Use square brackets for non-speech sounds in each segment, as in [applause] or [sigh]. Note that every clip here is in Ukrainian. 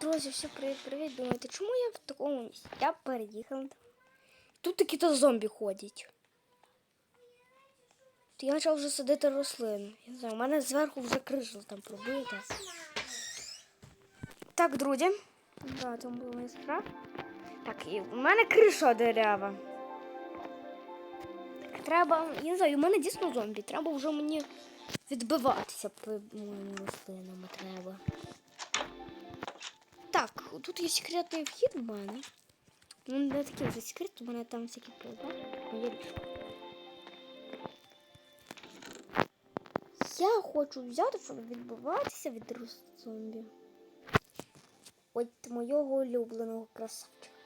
Друзі, всім привіт-привіт. Думаєте, чому я в такому місці? Я переїхав. Тут такі-то зомбі ходять. То я почав вже садити рослини. Я не знаю, у мене зверху вже криша там пробита. Так, друзі. Да, там була сестра. Так, і в мене криша дерева. Так, треба. Я не знаю, у мене дійсно зомбі. Треба вже мені відбиватися по моїм рослинам треба. Так, тут є секретний вхід в мене. Ну, не такий вже секрет, у мене там всякі прибори. Я хочу взяти, щоб відбиватися від зомбі. От моєго улюбленого красавчика.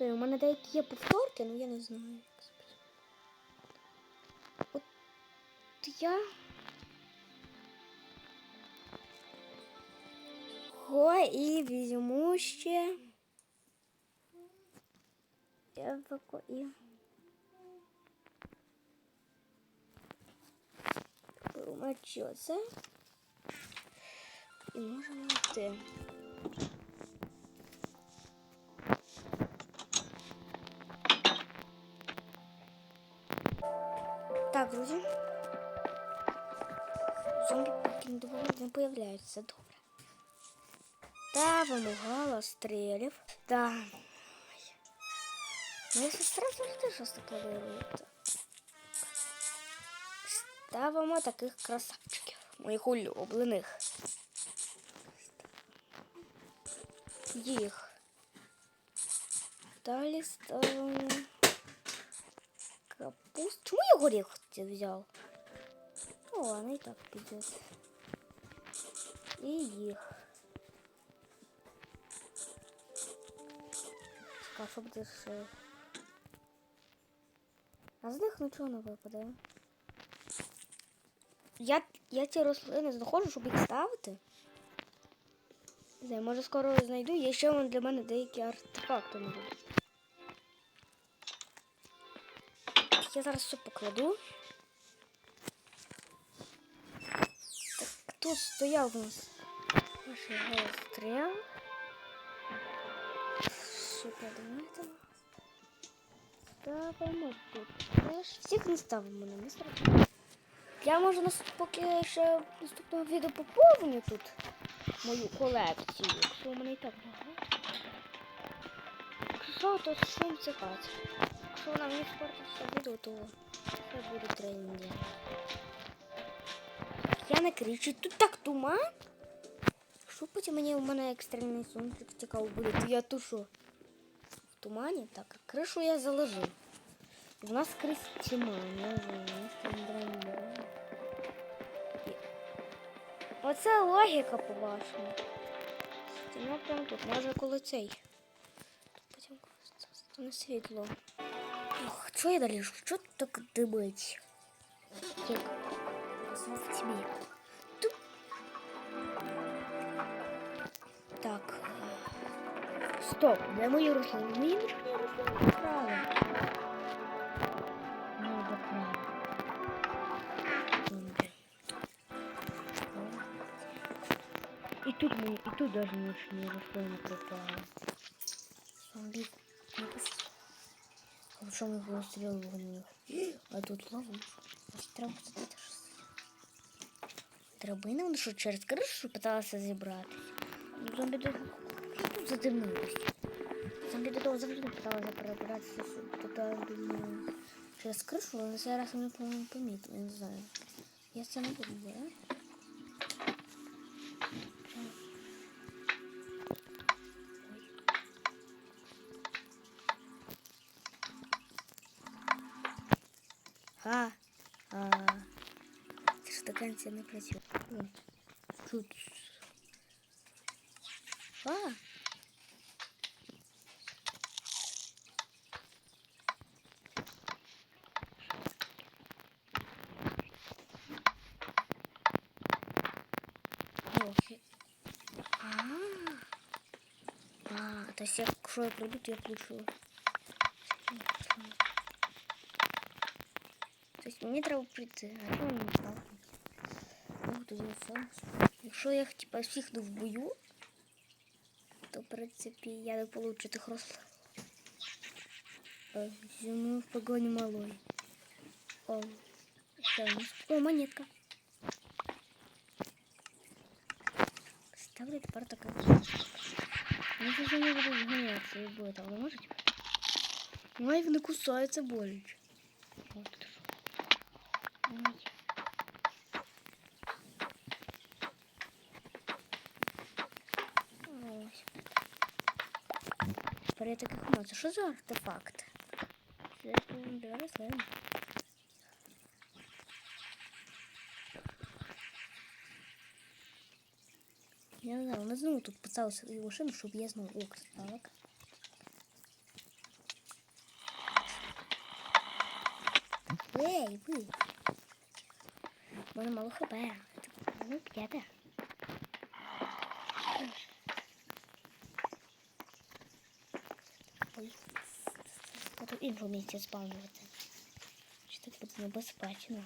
У мене деякі є повторки, але я не знаю, як. От я. Го і візьму ще. І. Беру мечі. І можемо йти. Так, друзі. Зомбі поки не не появляються. Добре. Та вимагала стрілів. Та. Моя сестра завжди щось таке робить. Ставимо таких красавчиків, моїх улюблених. Їх. Далі ставимо капусту. Чому я горіх взяв? О, ладно, і так піде. І їх. А що буде ще? А з них нічого не випадає. Я, я ці рослини знаходжу, щоб їх ставити. Не знаю, може скоро знайду. Є ще вон для мене деякі артефакти не. Я зараз все покладу. Так, тут стояв у нас наш стріл. Супер, давайте. Ставимо тут. Теж всіх не ставимо на місце. Я можу поки ще в наступному відео поповню тут мою колекцію. Якщо у мене і так багато. Якщо то шум цікавить. Якщо вона мені спортиться відео, то це буде тренінг. Я не кричу, тут так туман. Що потім мені у мене екстремальний сончик цікаво буде, то я тушу тумані. Так, кришу я заложив. У нас крис туман. Оце логіка по-вашому. Стіна прямо тут, може коли цей. Потім стане світло. Ох, що я далі? Що так димить? Як? тебе. Так. Стоп, де мої рослини? Мої нічого рослини не вкрали. Не обокрали. Зомбі. И тут мы, и тут даже ничего не рослины пропало. Зомби. Хорошо мы выстрелили в них. А тут лову. Треба це ж. Драбина, вони що через кришу питалася зібрати. Ну, Зомбі задимились. Зомбі до того завжди питалися перебиратися туди думаю, через кришу, але зараз вони по-моєму помітили, не знаю. Я це не буду брати. Ха. А. Це ж кінця не працює. Тут. А. О, фі- А. А, то есть якщо я пройду, то я получу. То есть мені треба прийти, а чого мені не стало? Ну, тут візьму фокус. Якщо я їх типа всіх не вбою, то в принципі я не получу тих рослин. Е, Візьму в погоні малої. О, що у нас? О, монетка. Ставлю тепер така. Ну, це не буду зганяться і буде там, ви можете? Ну, їх не кусаються боляче. От тут що. Ой. Ось. Тепер я таких емоцій. Що за артефакт? Це для рослин. Я не знаю, вони знову тут поставили свою машину, щоб я знову ок так. Ей, ви! У мене мало хп. Ну, п'яте. Ой. Я тут іншу місці спавнювати. Чи так буде небезпечно?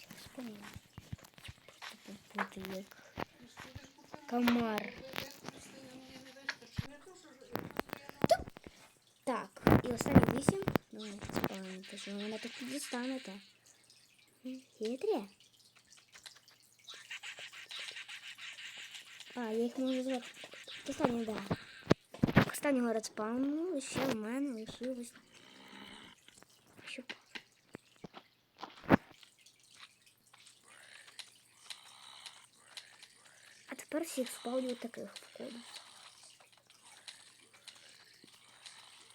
Я вспомнила. Типу бути як комар. Так, і останні вісім. Ну, спавнити, що вона тут дістанете. Хитрі. А, я їх можу зверху. Останній, да. Останнього редспауну ще в мене лишилось. тепер всіх спавню таких входить.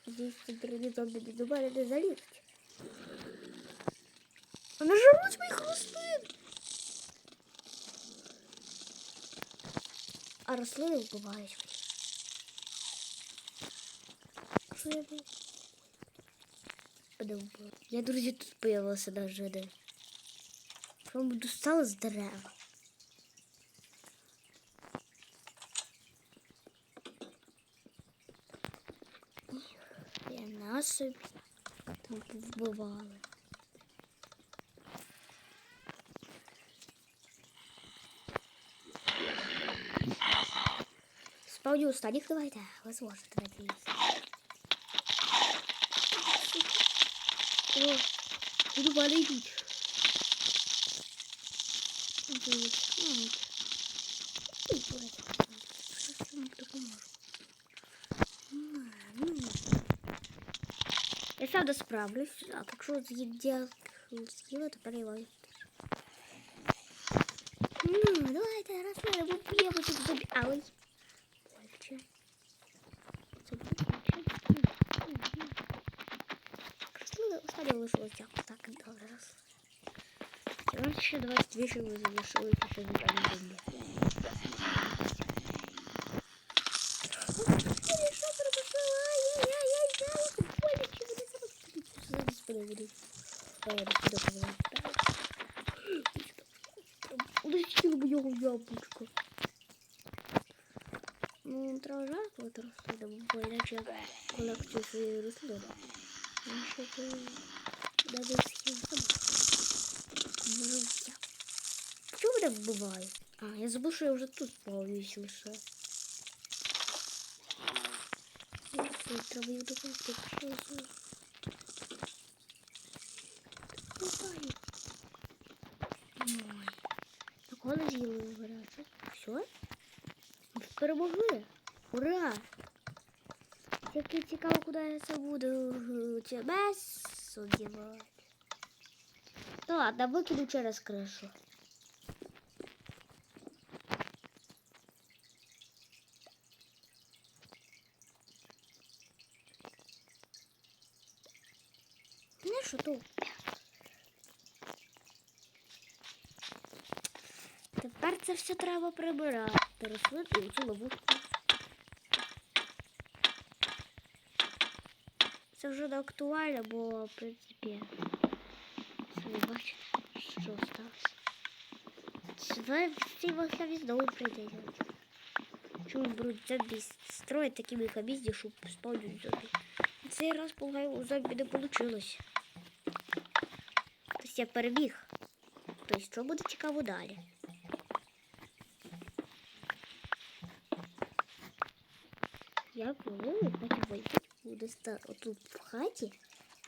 Здесь дорогі зомбі до мене не залізуть. Вони жруть моїх рослин. А рослини вбивають мені. Що я був? Подумав. Я, друзі, тут появилася даже один. Що буду стало з дерева. Я на собі там повбивали. Спавню останніх давайте. Ви зможете надіюсь. О, до мене йдуть. Йдуть. Ай. Ой, блядь. Щось йому допоможу. М, ну. Я сам справлюсь, а так що з'їдя з'їла, то переливаю. Ну, давайте раз ми поб'ємо тут зубі. Ай. Больше. Це боляче. Рослина останнє лишилось дякую. Так, добре, раз. У нас ще 22 шили залишилось, ще не там зомбі. Господи, що пропустила? Ай-яй-яй, жалко, боляче, вони зараз будуть. Зараз подивлюсь. Ой, я [gasps] яблучко. Ну, треба жартувати рослини, бо іначе колекцію своєї рослини. Ну, що ти схід сама. Друзі. Чого мене вбивають? А, я забув, що я вже тут справлюсь лише. Треба їх допомогти. Що за... Так грати. Все? Перемогли. Ура! Тільки цікаво, куди я це буду тебе судівати. дівати. Ну ладно, викину через кришу. Не що тут? Тепер це все треба прибирати. Рослити у цю ловушку. Це вже не актуально, бо в принципі самі бачите, що сталося. Це всі знову прийдеться. Чому беруть зомбі строять такі механізми, щоб спавнюють зомбі. Цей раз, полагаю, у зомбі не вийшло. Тобто я перебіг. Тобто що буде цікаво далі. Я планую, вийти буде в хаті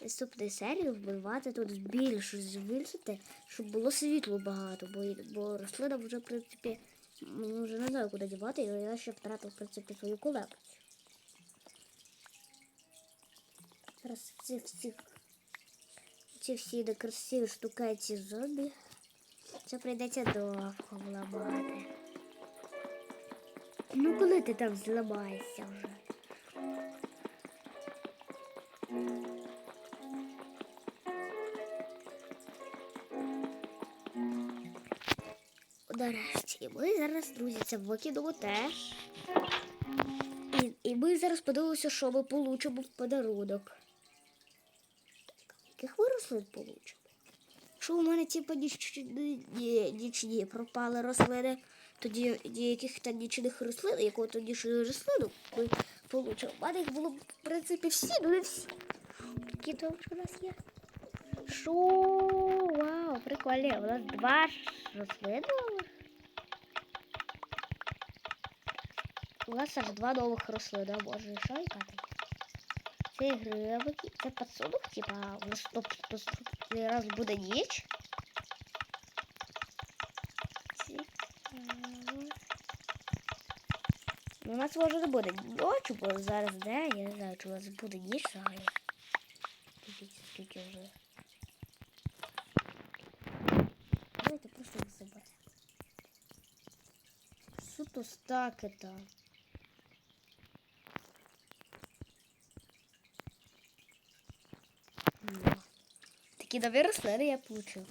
наступну серію вбивати тут більше збільшити, щоб було світло багато, бо, бо рослина вже, в принципі, мені вже не знаю, куди дівати, і я ще втратив, в принципі, свою колекцію. Зараз ці всі, ці всі красиві штукаті зомбі. Це прийдеться довго вламати. Ну коли ти там зламаєшся вже? Нарешті. Ми зараз, друзі, це викинемо теж. І, і ми зараз подивимося, що ми получимо в подарунок. Так, яких ми получимо? Що у мене типу нічні, пропали рослини, тоді деяких та нічних рослин, яку то нічну рослину ми. У мене їх було, в принципі, всі, ну не всі. Такі то у нас є. Шо? Вау, прикольно. У нас два рослини. У нас аж два нових рослини, а може там? Це грибики, це подсудок, типа у нас топ наступний раз буде ніч. У нас може не буде ночі, бо зараз де, я не знаю, чи у нас буде ніч взагалі. Дивіться, скільки вже. Давайте просто заберемо. Суто стаки там. Ну. Такі нові рослини я получив.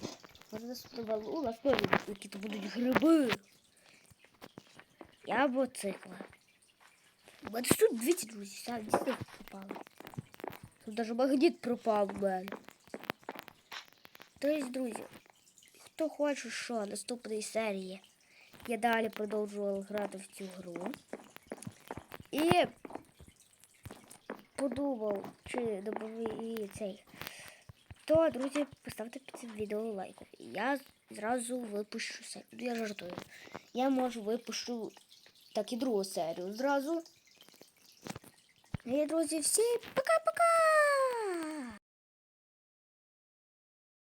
Наступного у нас теж якісь будуть гриби. Або цикла. Ж тут дивіться, друзі, сам дійсно пропали. Тут навіть магніт пропав у мене. Тобто, друзі, хто хоче, що наступної серії я далі продовжував грати в цю гру. І подумав, чи добавив цей. То, друзі, поставте під цим відео лайк. І Я зразу випущу серію. Я жартую. Я можу випущу так і другу серію зразу. І, друзі, всі пока-пока!